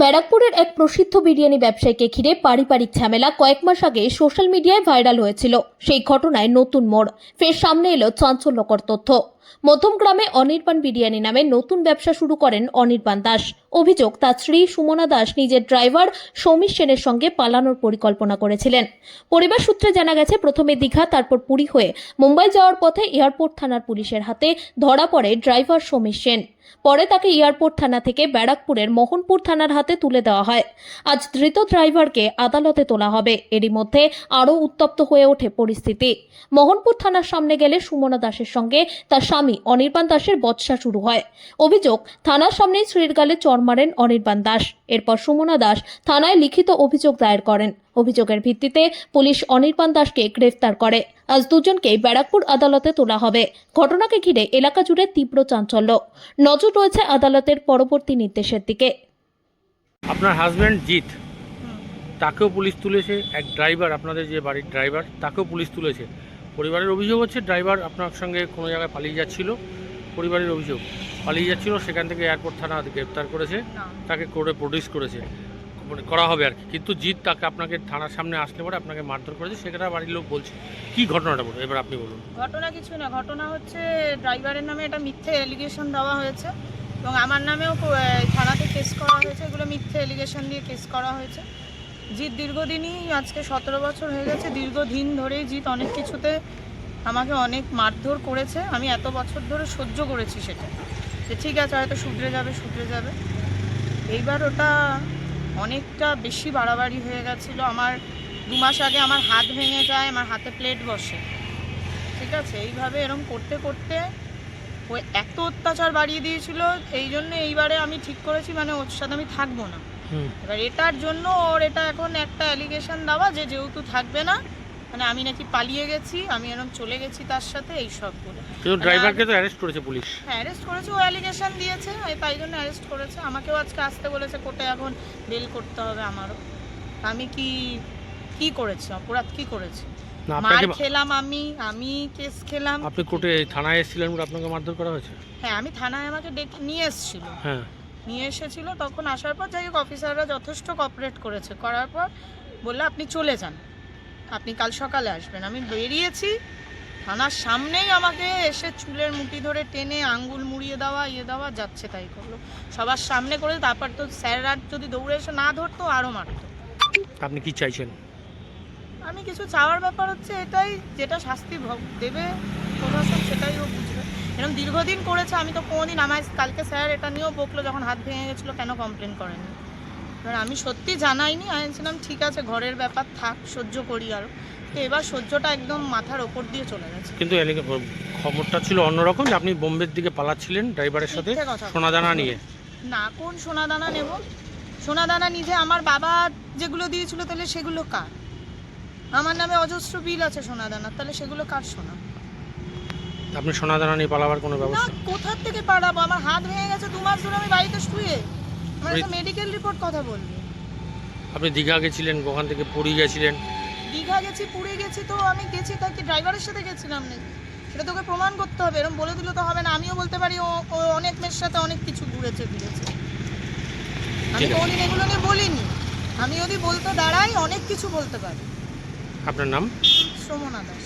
ব্যারাকপুরের এক প্রসিদ্ধ বিরিয়ানি ব্যবসায়ীকে ঘিরে পারিবারিক ঝামেলা কয়েক মাস আগে সোশ্যাল মিডিয়ায় ভাইরাল হয়েছিল। সেই ঘটনায় নতুন মোড়। ফের সামনে এলো চাঞ্চল্যকর তথ্য। মধ্যমগ্রামে অনির্বাণ বিরিয়ানি নামে নতুন ব্যবসা শুরু করেন অনির্বাণ দাস। অভিযোগ, তার স্ত্রী সুমনা দাস নিজের ড্রাইভার সমীর সেনের সঙ্গে পালানোর পরিকল্পনা করেছিলেন। পরিবার সূত্রে জানা গেছে, প্রথমে দীঘা, তারপর পুরী হয়ে মুম্বাই যাওয়ার পথে এয়ারপোর্ট থানার পুলিশের হাতে ধরা পড়ে ড্রাইভার সমীর সেন। পরে তাকে এয়ারপোর্ট থানা থেকে ব্যারাকপুরের মোহনপুর থানার হাতে তুলে দেওয়া হয়। আজ ধৃত ড্রাইভারকে আদালতে তোলা হবে। এরই মধ্যে আরও উত্তপ্ত হয়ে ওঠে পরিস্থিতি। মোহনপুর থানার সামনে গেলে সুমনা দাসের সঙ্গে তার স্বামী অনির্বাণ দাসের বৎসা শুরু হয়। অভিযোগ থানার সামনেই শ্রীর গালে চর মারেন অনির্বাণ দাস। এরপর সুমনা দাস থানায় লিখিত অভিযোগ দায়ের করেন। অভিযোগের ভিত্তিতে পুলিশ অনির্বাণ দাসকে গ্রেফতার করে। আজ দুজনকে ব্যারাকপুর আদালতে তোলা হবে। ঘটনাকে ঘিরে এলাকা জুড়ে তীব্র চাঞ্চল্য। নজর রয়েছে আদালতের পরবর্তী নির্দেশের দিকে। আপনার হাজব্যান্ড জিৎ তাকেও পুলিশ তুলেছে। এক ড্রাইভার আপনাদের যে বাড়ির ড্রাইভার তাকেও পুলিশ তুলেছে। পরিবারের অভিযোগ হচ্ছে ড্রাইভার আপনার সঙ্গে কোনো জায়গায় পালিয়ে যাচ্ছিল? পরিবারের অভিযোগ পালিয়ে যাচ্ছিল সেখান থেকে এয়ারপোর্ট থানা গ্রেপ্তার করেছে তাকে করে প্রডিউস করেছে মানে করা হবে আর কি। কিন্তু জিৎ তাকে আপনাকে থানার সামনে আসলে পরে আপনাকে মারধর করেছে সেখানে বাড়ির লোক বলছে। কি ঘটনাটা বলুন এবার আপনি বলুন। ঘটনা কিছু না ঘটনা হচ্ছে ড্রাইভারের নামে এটা মিথ্যে অ্যালিগেশন দেওয়া হয়েছে এবং আমার নামেও থানাতে কেস করা হয়েছে এগুলো মিথ্যে অ্যালিগেশন দিয়ে কেস করা হয়েছে। জিৎ দীর্ঘদিনই আজকে সতেরো বছর হয়ে গেছে। দীর্ঘদিন ধরেই জিৎ অনেক কিছুতে আমাকে অনেক মারধর করেছে। আমি এত বছর ধরে সহ্য করেছি সেটা। যে ঠিক আছে, হয়তো শুধরে যাবে শুধরে যাবে। এইবার ওটা অনেকটা বেশি বাড়াবাড়ি হয়ে গেছিল। আমার দু মাস আগে আমার হাত ভেঙে যায়, আমার হাতে প্লেট বসে। ঠিক আছে, এইভাবে এরম করতে করতে ও এত অত্যাচার বাড়িয়ে দিয়েছিল। এই জন্য এইবারে আমি ঠিক করেছি মানে ওর সাথে আমি থাকব না। এবার এটার জন্য ওর এটা এখন একটা অ্যালিগেশন দেওয়া যে যেহেতু থাকবে না মানে আমি নাকি পালিয়ে গেছি আমি এরকম চলে গেছি তার সাথে এই সবগুলো কিন্তু ড্রাইভারকে তো অ্যারেস্ট করেছে পুলিশ হ্যাঁ অ্যারেস্ট করেছে ও অ্যালিগেশন দিয়েছে তাই জন্য অ্যারেস্ট করেছে। আমাকেও আজকে আসতে বলেছে কোর্টে এখন বেল করতে হবে আমারও। আমি কি কি করেছি? অপরাধ কি করেছি? মার খেলাম আমি আমি কেস খেলাম। আপনি কোর্টে থানায় এসেছিলেন আপনাকে মারধর করা হয়েছে? হ্যাঁ আমি থানায় আমাকে ডেকে নিয়ে এসেছিল। হ্যাঁ। নিয়ে এসেছিল তখন আসার পর যাই হোক অফিসাররা যথেষ্ট কপারেট করেছে। করার পর বলল আপনি চলে যান। আপনি কাল সকালে আসবেন। আমি বেরিয়েছি। থানার সামনেই আমাকে এসে চুলের মুঠি ধরে টেনে আঙ্গুল মুড়িয়ে দেওয়া ইয়ে দেওয়া যাচ্ছে তাই করল। সবার সামনে করে তারপর তো স্যাররা যদি দৌড়ে এসে না ধরতো আরও মারতো। আপনি কি চাইছেন? আমি কিছু চাওয়ার ব্যাপার হচ্ছে এটাই যেটা শাস্তি দেবে প্রশাসন সেটাই ও বুঝবে। এরকম দীর্ঘদিন করেছে আমি তো কোনোদিন আমায় কালকে স্যার এটা নিয়েও বকলো যখন হাত ভেঙে গেছিল কেন কমপ্লেন করেনি? এবার আমি সত্যি জানাইনি আমি ছিলাম ঠিক আছে ঘরের ব্যাপার থাক সহ্য করি আরও তো এবার সহ্যটা একদম মাথার ওপর দিয়ে চলে গেছে। কিন্তু খবরটা ছিল অন্যরকম যে আপনি বোম্বের দিকে পালাচ্ছিলেন ড্রাইভারের সাথে। সোনাদানা নিয়ে। না কোন সোনাদানা নেব? সোনাদানা নিজে আমার বাবা যেগুলো দিয়েছিল তাহলে সেগুলো কার? আমার নামে অজস্র বিল আছে সোনাদানা তাহলে সেগুলো কার সোনা? আপনি সোনাদানা নিয়ে পালাবার কোনো ব্যবস্থা? কোথার থেকে পাঠাবো আমার হাত ভেঙে গেছে দু মাস ধরে আমি বাড়িতে শুয়ে। আমার একটা মেডিকেল রিপোর্ট কথা বলবি। আপনি দীঘা গেছিলেন ওখান থেকে পুরী গেছিলেন। দীঘা গেছি পুরী গেছি তো আমি গেছি তাই কি ড্রাইভারের সাথে গেছিলাম নাকি? সেটা তোকে প্রমাণ করতে হবে এরকম বলে দিলে তো হবে না। আমিও বলতে পারি ও অনেক মেয়ের সাথে অনেক কিছু ঘুরেছে ফিরেছে। আমি। কোনদিন এগুলো নিয়ে বলিনি। আমি যদি বলতে দাঁড়াই অনেক কিছু বলতে পারি। আপনার নাম? শ্রমনা দাস।